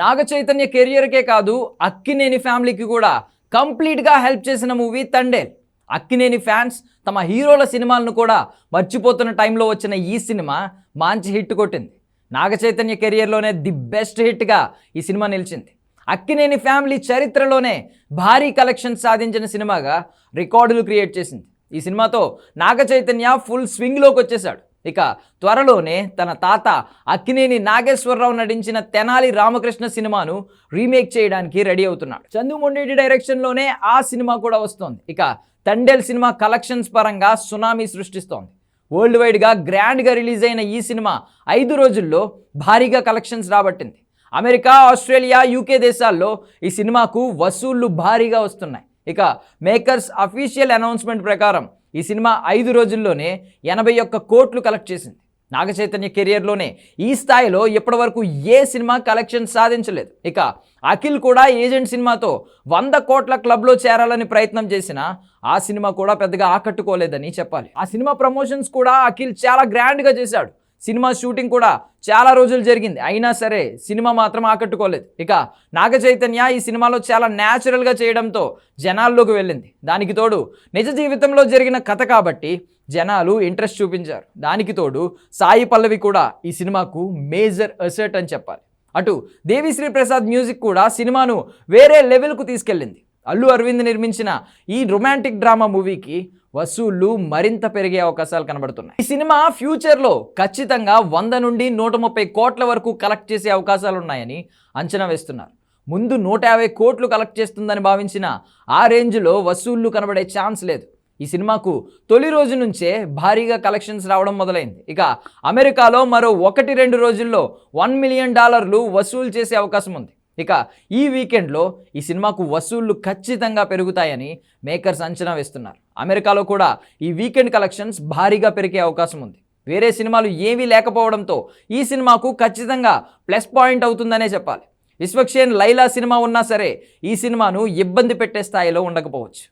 నాగ చైతన్య కెరియర్కే కాదు అక్కినేని ఫ్యామిలీకి కూడా కంప్లీట్గా హెల్ప్ చేసిన మూవీ తండేల్. అక్కినేని ఫ్యాన్స్ తమ హీరోల సినిమాలను కూడా మర్చిపోతున్న టైంలో వచ్చిన ఈ సినిమా మంచి హిట్ కొట్టింది. నాగ చైతన్య కెరియర్లోనే ది బెస్ట్ హిట్గా ఈ సినిమా నిలిచింది. అక్కినేని ఫ్యామిలీ చరిత్రలోనే భారీ కలెక్షన్ సాధించిన సినిమాగా రికార్డులు క్రియేట్ చేసింది. ఈ సినిమాతో నాగ చైతన్య ఫుల్ స్వింగ్లోకి వచ్చేశాడు. ఇక త్వరలోనే తన తాత అక్కినేని నాగేశ్వరరావు నటించిన తెనాలి రామకృష్ణ సినిమాను రీమేక్ చేయడానికి రెడీ అవుతున్నాడు. చందుమొండేటి డైరెక్షన్లోనే ఆ సినిమా కూడా వస్తోంది. ఇక తండేల్ సినిమా కలెక్షన్స్ పరంగా సునామీ సృష్టిస్తోంది. వరల్డ్ వైడ్గా గ్రాండ్గా రిలీజ్ అయిన ఈ సినిమా ఐదు రోజుల్లో భారీగా కలెక్షన్స్ రాబట్టింది. అమెరికా ఆస్ట్రేలియా యూకే దేశాల్లో ఈ సినిమాకు వసూళ్ళు భారీగా వస్తున్నాయి. ఇక మేకర్స్ అఫీషియల్ అనౌన్స్మెంట్ ప్రకారం ఈ సినిమా ఐదు రోజుల్లోనే ఎనభై ఒక్క కోట్లు కలెక్ట్ చేసింది. నాగచైతన్య కెరియర్లోనే ఈ స్థాయిలో ఇప్పటివరకు ఏ సినిమా కలెక్షన్ సాధించలేదు. ఇక అఖిల్ కూడా ఏజెంట్ సినిమాతో వంద కోట్ల క్లబ్లో చేరాలని ప్రయత్నం చేసినా ఆ సినిమా కూడా పెద్దగా ఆకట్టుకోలేదని చెప్పాలి. ఆ సినిమా ప్రమోషన్స్ కూడా అఖిల్ చాలా గ్రాండ్గా చేశాడు. సినిమా షూటింగ్ కూడా చాలా రోజులు జరిగింది. అయినా సరే సినిమా మాత్రం ఆకట్టుకోలేదు. ఇక నాగ చైతన్య ఈ సినిమాలో చాలా న్యాచురల్గా చేయడంతో జనాల్లోకి వెళ్ళింది. దానికి తోడు నిజ జీవితంలో జరిగిన కథ కాబట్టి జనాలు ఇంట్రెస్ట్ చూపించారు. దానికి తోడు సాయి పల్లవి కూడా ఈ సినిమాకు మేజర్ అసెట్ అని చెప్పాలి. అటు దేవిశ్రీ ప్రసాద్ మ్యూజిక్ కూడా సినిమాను వేరే లెవెల్కు తీసుకెళ్ళింది. అల్లు అరవింద్ నిర్మించిన ఈ రొమాంటిక్ డ్రామా మూవీకి వసూళ్ళు మరింత పెరిగే అవకాశాలు కనబడుతున్నాయి. ఈ సినిమా ఫ్యూచర్లో ఖచ్చితంగా వంద నుండి నూట ముప్పై కోట్ల వరకు కలెక్ట్ చేసే అవకాశాలు ఉన్నాయని అంచనా వేస్తున్నారు. ముందు నూట యాభై కోట్లు కలెక్ట్ చేస్తుందని భావించిన ఆ రేంజ్లో వసూళ్ళు కనబడే ఛాన్స్ లేదు. ఈ సినిమాకు తొలి రోజు నుంచే భారీగా కలెక్షన్స్ రావడం మొదలైంది. ఇక అమెరికాలో మరో ఒకటి రెండు రోజుల్లో వన్ మిలియన్ డాలర్లు వసూలు చేసే అవకాశం ఉంది. ఇక ఈ వీకెండ్లో ఈ సినిమాకు వసూళ్ళు ఖచ్చితంగా పెరుగుతాయని మేకర్స్ అంచనా వేస్తున్నారు. అమెరికాలో కూడా ఈ వీకెండ్ కలెక్షన్స్ భారీగా పెరిగే అవకాశం ఉంది. వేరే సినిమాలు ఏమీ లేకపోవడంతో ఈ సినిమాకు ఖచ్చితంగా ప్లస్ పాయింట్ అవుతుందనే చెప్పాలి. విశ్వక్షేన్ లైలా సినిమా ఉన్నా సరే ఈ సినిమాను ఇబ్బంది పెట్టే స్థాయిలో ఉండకపోవచ్చు.